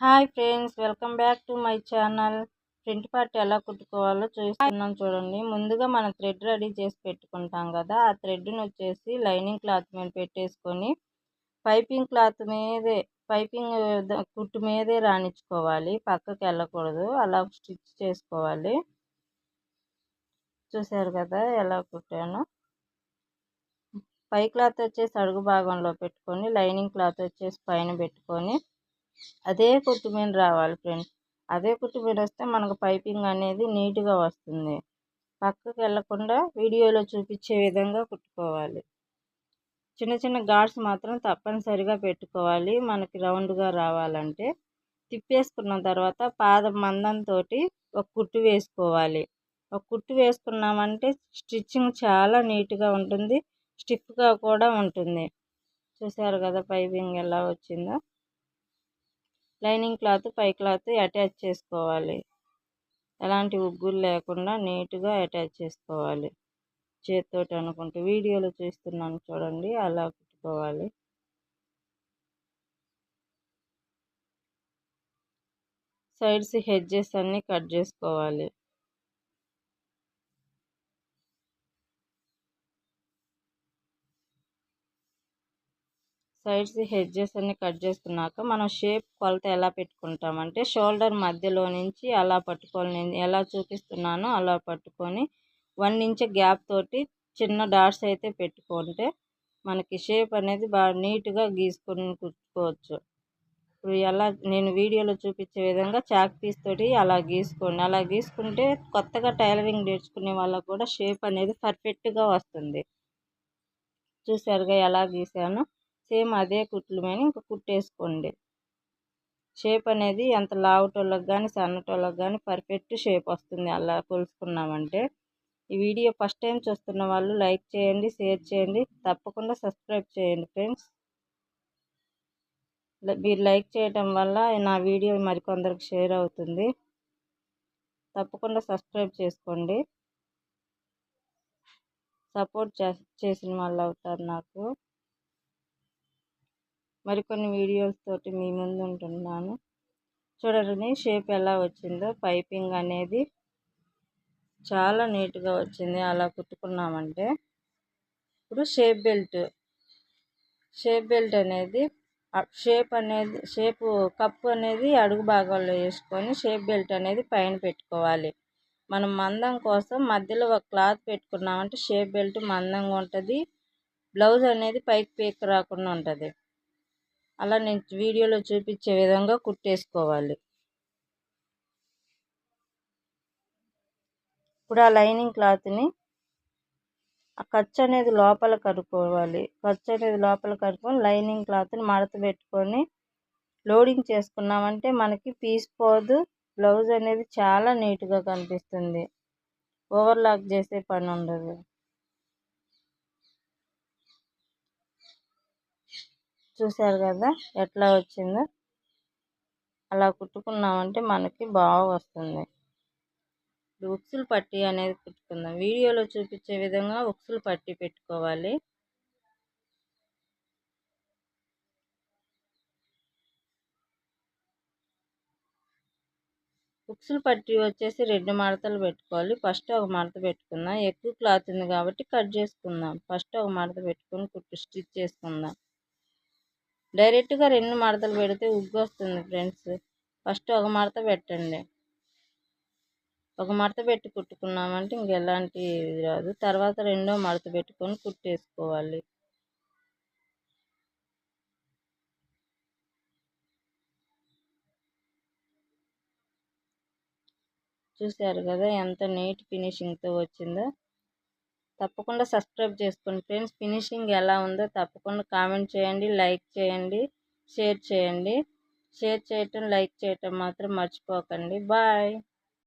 Hi friends welcome back to my channel. Front part ఎలా కుట్టుకోవాలో చూస్తున్నాం చూడండి. ముందుగా మనం థ్రెడ్ రెడీ చేసి పెట్టుకుంటాం కదా. ఆ థ్రెడ్ని వచ్చేసి లైనింగ్ క్లాత్ మీద పెట్టేసుకొని పైపింగ్ క్లాత్ మీదే పైపింగ్ కుట్టు మీదే రాణించుకోవాలి. పక్కకి వెళ్ళకూడదు. అలా స్టిచ్ చేసుకోవాలి. చూసారు కదా ఎలా కుట్టాను. పై క్లాత్ వచ్చేసి అడుగు భాగంలో పెట్టుకొని లైనింగ్ క్లాత్ వచ్చేసి పైన పెట్టుకొని అదే కుట్టు మీద రావాలి ఫ్రెండ్స్. అదే కుట్టు మీద వస్తే మనకు పైపింగ్ అనేది నీట్గా వస్తుంది. పక్కకు వెళ్ళకుండా వీడియోలో చూపించే విధంగా కుట్టుకోవాలి. చిన్న చిన్న గాడ్స్ మాత్రం తప్పనిసరిగా పెట్టుకోవాలి. మనకి రౌండ్గా రావాలంటే తిప్పేసుకున్న తర్వాత పాదం మందంతో ఒక కుట్టు వేసుకోవాలి. ఒక కుట్టు వేసుకున్నామంటే స్టిచ్చింగ్ చాలా నీట్గా ఉంటుంది. స్టిఫ్గా కూడా ఉంటుంది. చూసారు కదా పైపింగ్ ఎలా వచ్చిందో? లైనింగ్ క్లాత్ పై క్లాత్ అటాచ్ చేసుకోవాలి. ఎలాంటి ఉగ్గులు లేకుండా నీట్గా అటాచ్ చేసుకోవాలి. చేతితోటి అనుకుంటూ వీడియోలో చూస్తున్నాను చూడండి అలా కుట్టుకోవాలి. సైడ్స్ హెడ్జెస్ అన్నీ కట్ చేసుకోవాలి. సైడ్స్ హెడ్జెస్ అన్ని కట్ చేసుకున్నాక మనం షేప్ కొలత ఎలా పెట్టుకుంటామంటే షోల్డర్ మధ్యలో నుంచి అలా పట్టుకొని ఎలా చూపిస్తున్నానో అలా పట్టుకొని వన్ ఇంచ్ గ్యాప్ తోటి చిన్న డాట్స్ అయితే పెట్టుకుంటే మనకి షేప్ అనేది బాగా నీట్గా గీసుకొని కుట్టుకోవచ్చు. ఇప్పుడు ఎలా నేను వీడియోలో చూపించే విధంగా చాక్ పీస్ తోటి అలా గీసుకోండి. అలా గీసుకుంటే కొత్తగా టైలరింగ్ నేర్చుకునే వాళ్ళకు కూడా షేప్ అనేది పర్ఫెక్ట్గా వస్తుంది. చూసారుగా ఎలా గీసాను? సేమ్ అదే కుట్లు మీద ఇంకా కుట్టేసుకోండి. షేప్ అనేది ఎంత లావుటోళ్ళకి కానీ సన్నటోళ్ళకి కానీ పర్ఫెక్ట్ షేప్ వస్తుంది. అలా కొలుసుకున్నామంటే ఈ వీడియో ఫస్ట్ టైం చూస్తున్న వాళ్ళు లైక్ చేయండి షేర్ చేయండి తప్పకుండా సబ్స్క్రైబ్ చేయండి ఫ్రెండ్స్. మీరు లైక్ చేయటం వల్ల నా వీడియో మరికొందరికి షేర్ అవుతుంది. తప్పకుండా సబ్స్క్రైబ్ చేసుకోండి. సపోర్ట్ చేసిన వాళ్ళు అవుతారు నాకు. మరికొన్ని వీడియోస్ తోటి మీ ముందు ఉంటున్నాను. చూడండి షేప్ ఎలా వచ్చిందో పైపింగ్ అనేది చాలా నీట్గా వచ్చింది. అలా కుట్టుకున్నామంటే ఇప్పుడు షేప్ బెల్ట్. షేప్ బెల్ట్ అనేది షేప్ అనేది షేపు కప్పు అనేది అడుగు భాగంలో వేసుకొని షేప్ బెల్ట్ అనేది పైన పెట్టుకోవాలి. మనం మందం కోసం మధ్యలో ఒక క్లాత్ పెట్టుకున్నామంటే షేప్ బెల్ట్ మందంగా ఉంటుంది. బ్లౌజ్ అనేది పైకి పీక్ రాకుండా ఉంటుంది. అలా నేను వీడియోలో చూపించే విధంగా కుట్టేసుకోవాలి. ఇప్పుడు ఆ లైనింగ్ క్లాత్ని ఆ ఖర్చు అనేది లోపల కడుక్కోవాలి. ఖర్చు అనేది లోపల కడుక్కొని లైనింగ్ క్లాత్ని మడత పెట్టుకొని లోడింగ్ చేసుకున్నామంటే మనకి పీస్ పోదు బ్లౌజ్ అనేది చాలా నీట్గా కనిపిస్తుంది. ఓవర్లాక్ చేసే పని ఉండదు చూశారు కదా ఎట్లా వచ్చిందో. అలా కుట్టుకున్నామంటే మనకి బాగా వస్తుంది. ఉక్సులు పట్టి అనేది కుట్టుకుందాం. వీడియోలో చూపించే విధంగా ఉక్సులు పట్టి పెట్టుకోవాలి. ఉక్సులు పట్టి వచ్చేసి రెండు మడతలు పెట్టుకోవాలి. ఫస్ట్ ఒక మడత పెట్టుకుందాం. ఎక్కువ క్లాత్ ఉంది కాబట్టి కట్ చేసుకుందాం. ఫస్ట్ ఒక మడత పెట్టుకొని కుట్టు స్టిచ్ చేసుకుందాం. డైరెక్ట్గా రెండు మడతలు పెడితే ఉగ్గు వస్తుంది ఫ్రెండ్స్. ఫస్ట్ ఒక మడత పెట్టండి. ఒక మడత పెట్టి కుట్టుకున్నామంటే ఇంక ఎలాంటి ఇది రాదు. తర్వాత రెండో మడత పెట్టుకొని కుట్టేసుకోవాలి. చూశారు కదా ఎంత నీట్ ఫినిషింగ్తో వచ్చిందో. తప్పకుండా సబ్స్క్రైబ్ చేసుకోండి. ఫ్రెండ్స్ ఫినిషింగ్ ఎలా ఉందో తప్పకుండా కామెంట్ చేయండి లైక్ చేయండి షేర్ చేయండి. షేర్ చేయటం లైక్ చేయటం మాత్రం మర్చిపోకండి. బాయ్.